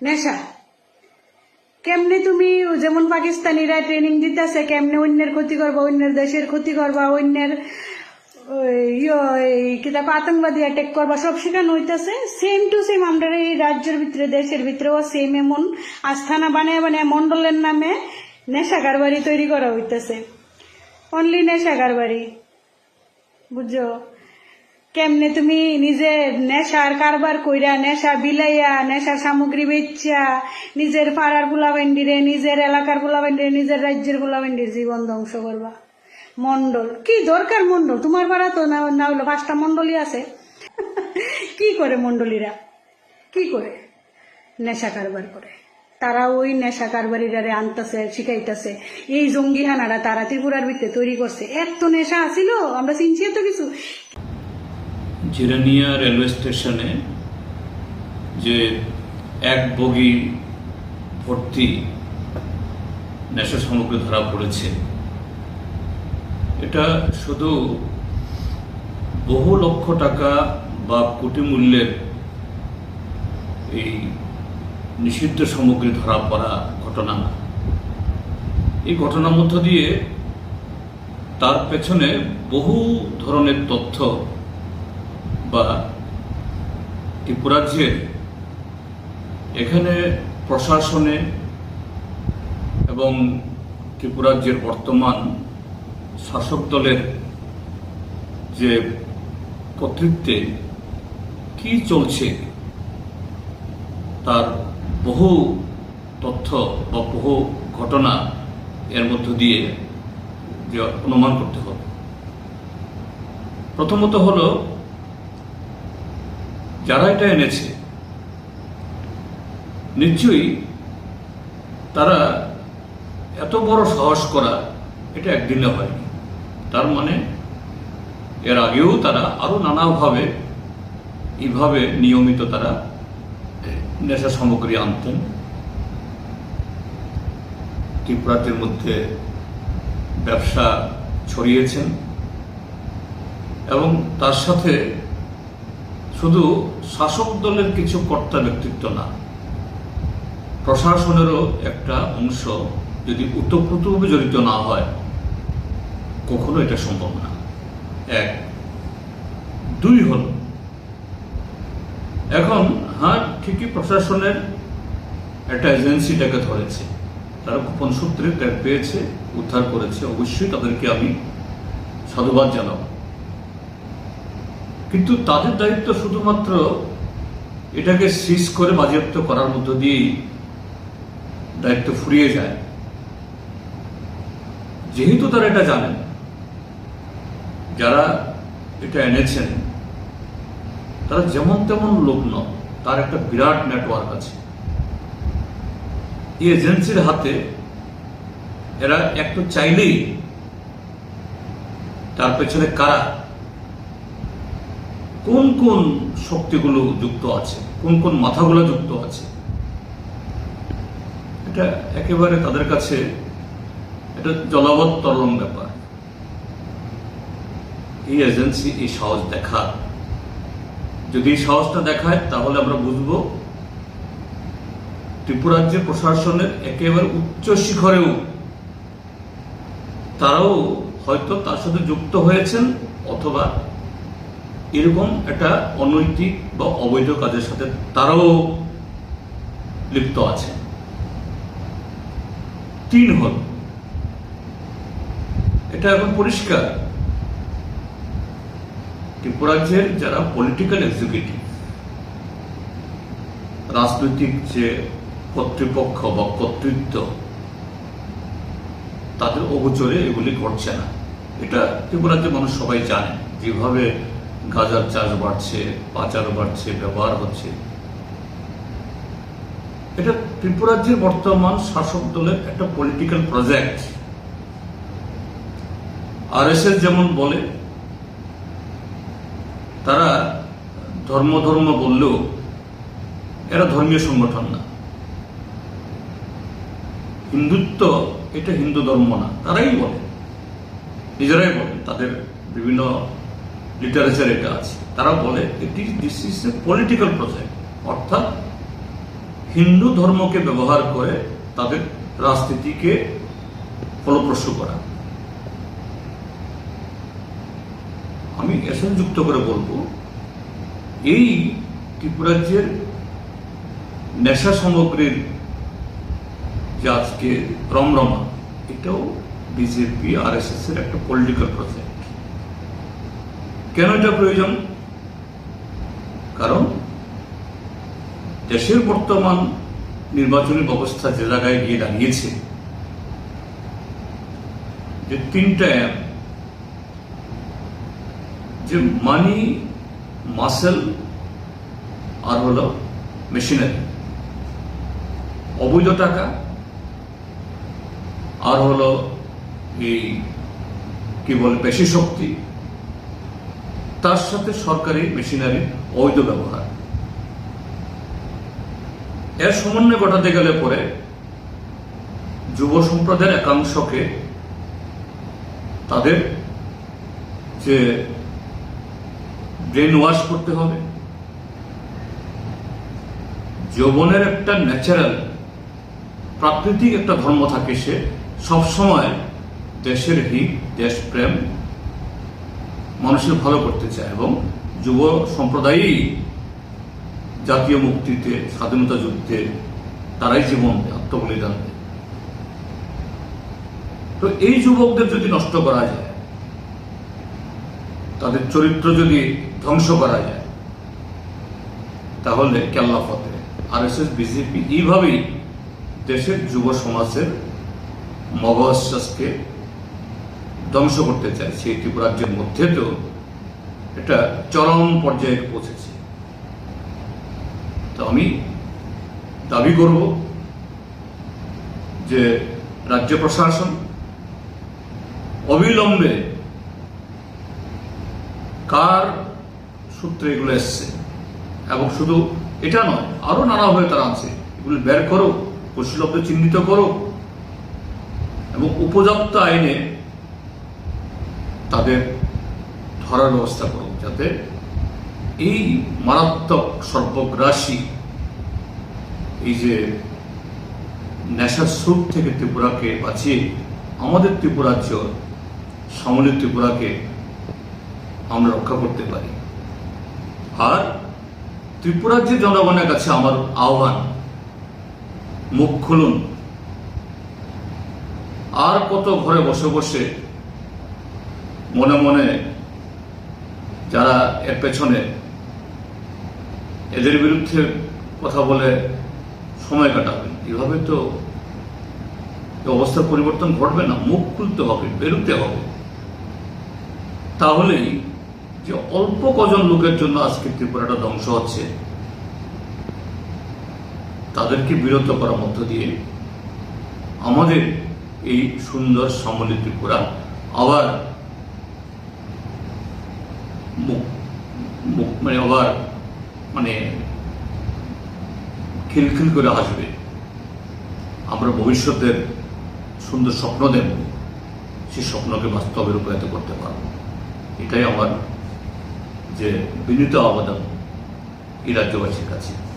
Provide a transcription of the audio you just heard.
নেশা। কেমনে তুমি যেমন পাকিস্তানিরা ট্রেনিং দিতেছে, কেমনে অন্যের ক্ষতি করবা, অন্যের দেশের ক্ষতি করবা, অন্যের আতঙ্কবাদী অ্যাটেক করবা, সব শেখানো হইতেছে। সেম টু সেম আমরা এই রাজ্যের ভিতরে, দেশের ভিতরেও সেম এমন আস্থানা বানায় বানায় মন্ডলের নামে নেশাগার বাড়ি তৈরি করা হইতেছে। অনলি নেশাগার বাড়ি বুঝছ? কেমনে তুমি নিজে নেশার কারবার কইরা, নেশা বিলাইয়া, নেশার সামগ্রী বেচা নিজের পাড়ার গুলাবেন্ডিরে, নিজের এলাকার গুলাবেন্ডিরে, নিজের রাজ্যের গুলাবেন্ডির জীবন ধ্বংস করবা। মন্ডল কি দরকার মন্ডল তোমার পাড়া তো না হলো পাঁচটা মন্ডলই আছে। কি করে মন্ডলীরা কি করে? নেশা কারবার করে। তারা ওই নেশা কারবারিরারে আনতেছে, শিখাইতেছে। এই জঙ্গি হানারা তারা ত্রিপুরার ভিতরে তৈরি করছে। এত নেশা আসিল আমরা চিনছি তো কিছু। জিরানিয়া রেলওয়ে স্টেশনে যে এক বগি ভর্তি নেশা সামগ্রী ধরা পড়েছে, এটা শুধু বহু লক্ষ টাকা বা কোটি মূল্যের এই নিষিদ্ধ সামগ্রী ধরা পড়া ঘটনা না। এই ঘটনার মধ্য দিয়ে তার পেছনে বহু ধরনের তথ্য বা ত্রিপুরাজ্যের এখানে প্রশাসনে এবং ত্রিপুরাজ্যের বর্তমান শাসক দলের যে কর্তৃত্বে কি চলছে, তার বহু তথ্য বা বহু ঘটনা এর মধ্য দিয়ে যে অনুমান করতে হবে। প্রথমত হলো যারা এটা এনেছে, নিশ্চয়ই তারা এত বড় সাহস করা এটা একদিনে হয়নি। তার মানে এর আগেও তারা আরও নানাভাবে এইভাবে নিয়মিত তারা নেশা সামগ্রী আনতেন। ত্রিপুরাতের মধ্যে ব্যবসা ছড়িয়েছেন এবং তার সাথে শুধু শাসক দলের কিছু কর্তা ব্যক্তিত্ব না, প্রশাসনেরও একটা অংশ যদি উত্তপ্রোতভাবে জড়িত না হয়, কখনো এটা সম্ভব না। এক। দুই হল, এখন হ্যাঁ ঠিকই প্রশাসনের একটা এজেন্সি এজেন্সিটাকে ধরেছে, তারা গোপন সূত্রে পেয়েছে, উদ্ধার করেছে, অবশ্যই তাদেরকে আমি সাধুবাদ জানাব। কিন্তু তাদের দায়িত্ব শুধুমাত্র এটাকে সিজ করে বাজেয়াপ্ত করার মধ্য দিয়েই দায়িত্ব ফুরিয়ে যায়। যেহেতু তারা এটা জানেন, যারা এটা এনেছেন, তারা যেমন তেমন লোক নয় তার একটা বিরাট নেটওয়ার্ক আছে। এই এজেন্সির হাতে এরা একটু চাইলেই তার পেছনে কারা কোন কোন শক্তিগুলো যুক্ত আছে? কোন কোন মাথাগুলো যুক্ত আছে? এটা একেবারে তাদের কাছে এটা জলাবৎ ব্যাপার। এই এজেন্সি এই সাহস দেখা। যদি এই সাহসটা দেখায়, তাহলে আমরা বুঝব ত্রিপুরাজ্য প্রশাসনের একেবারে উচ্চ শিখরেও তারাও হয়তো তার সাথে যুক্ত হয়েছেন অথবা এরকম একটা অনৈতিক বা অবৈধ কাজের সাথে তারাও লিপ্ত আছে। তিন হল। এটা এখন পরিষ্কার। ত্রিপুরাজ্যের যারা পলিটিক্যাল এক্সিকিউটিভ রাজনৈতিক যে কর্তৃপক্ষ বা কর্তৃত্ব, তাদের অগোচরে এগুলি ঘটছে না। এটা ত্রিপুরাজ্যের মানুষ সবাই জানে। যেভাবে গাজার চাষ বাড়ছে, পাচার বাড়ছে, ব্যবহার হচ্ছে। এটা ত্রিপুরাজ্যের বর্তমান শাসক দলের একটা পলিটিক্যাল প্রজেক্ট আর এস যেমন বলে, তারা ধর্ম ধর্ম বললেও এরা ধর্মীয় সংগঠন না। হিন্দুত্ব এটা হিন্দু ধর্ম না, তারাই বলে। নিজেরাই বলে, তাদের বিভিন্ন লিটারেচার এটা আছে তারা বলে, এটি this is a political project অর্থাৎ হিন্দু ধর্মকে ব্যবহার করে তাদের রাজনীতিকে ফলপ্রসূ করা। আমি এসব যুক্ত করে বলব, এই ত্রিপুরাজ্যের নেশা সামগ্রীর যে আজকে রমরমা, এটাও বিজেপি আর এস এর একটা পলিটিক্যাল প্রজেক্ট কেন এটা প্রয়োজন? কারণ দেশের বর্তমান নির্বাচনী ব্যবস্থা যে জায়গায় গিয়ে দাঁড়িয়েছে যে তিনটা অ্যাপ যে মানি মাসেল আর হলো মেশিনারি অবৈধ টাকা আর হলো এই কি বলে পেশি শক্তি। তার সাথে সরকারি মেশিনারি অবৈধ ব্যবহার। এর সমন্বয় ঘটাতে গেলে পরে যুব সম্প্রদায়ের একাংশকে তাদের যে ব্রেন ওয়াশ করতে হবে, যৌবনের একটা ন্যাচারাল প্রাকৃতিক একটা ধর্ম থাকে সে, সবসময় দেশের হিত, দেশপ্রেম মানুষের ভালো করতে চায় এবং যুব সম্প্রদায়ই জাতীয় মুক্তিতে, স্বাধীনতা যুদ্ধে তারাই জীবন আত্মবলিদান তো এই যুবকদের যদি নষ্ট করা যায়, তাদের চরিত্র যদি ধ্বংস করা যায়, তাহলে কেল্লা ফতে। আর এস এস বিজেপি এইভাবেই দেশের যুব সমাজের মগশ্বাসকে ধ্বংস করতে চায়, সেই ত্রিপুরাজ্যের মধ্যে তো এটা চরম পর্যায়ে পৌঁছেছে। তো আমি দাবি করব যে রাজ্য প্রশাসন অবিলম্বে কার সূত্রে এগুলো এসছে এবং শুধু এটা নয়, আরও নানাভাবে তারা আছে এগুলো বের করো কুশলব্দ চিহ্নিত করো এবং উপযুক্ত আইনে তাদের ধরার ব্যবস্থা করো যাতে এই মারাত্মক সর্বগ্রাসী এই যে নেশার স্রোত থেকে ত্রিপুরাকে বাঁচিয়ে আমাদের ত্রিপুরাজ্য সামনের ত্রিপুরাকে আমরা রক্ষা করতে পারি। আর ত্রিপুরাজ্যের জনগণের কাছে আমার আহ্বান, মুখ খুলুন। আর কত ঘরে বসে বসে মনে মনে যারা এর পেছনে এদের বিরুদ্ধে কথা বলে সময় কাটাবেন। এভাবে তো অবস্থার পরিবর্তন ঘটবে না। মুখ খুলতে হবে, বেরোতে হবে। তাহলেই যে অল্প কজন লোকের জন্য আজকে ত্রিপুরাটা ধ্বংস হচ্ছে, তাদেরকে বিরত করার মধ্য দিয়ে আমাদের এই সুন্দর সমলিত ত্রিপুরা আবার মুখ- মুখ- মানে আবার মানে খিলখিল করে আসবে আমরা ভবিষ্যতের সুন্দর স্বপ্ন দেব সেই স্বপ্নকে বাস্তবে রূপায়িত করতে পারব। এটাই আমার যে বিনীত আবেদন এই রাজ্যবাসীর কাছে।